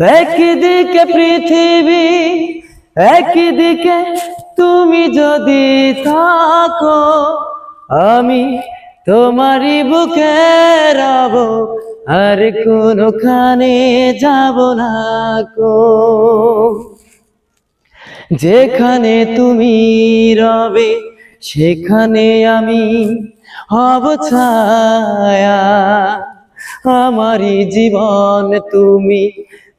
একদিকে পৃথিবী, একদিকে তুমি যদি থাকো, আমি তোমারই বুকে রব আর কোনখানে যাব না কো যেখানে তুমি রবে, সেখানে আমি হব ছায়া। আমারই জীবন তুমি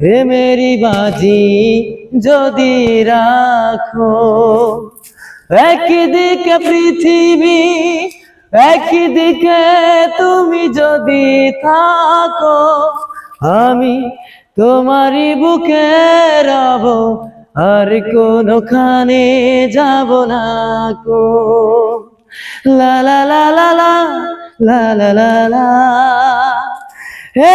প্রেমেরই বাজি যদি রাখো একদিকে পৃথিবী একদিকে তুমি যদি থাকো আমি তোমারই বুকে রব আর কোনখানে যাব না কো লা লা লা লা লা লা লা লা হে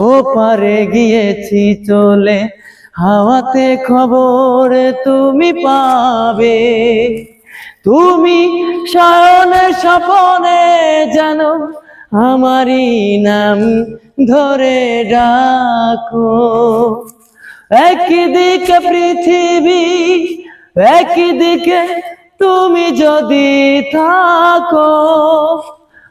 ও পারে গিয়েছি চলে, হাওয়াতে খবর তুমি পাবে। তুমি শয়নে স্বপনে জানো আমারই নাম ধরে ডাকো। একদিকে পৃথিবী, একদিকে তুমি যদি থাকো।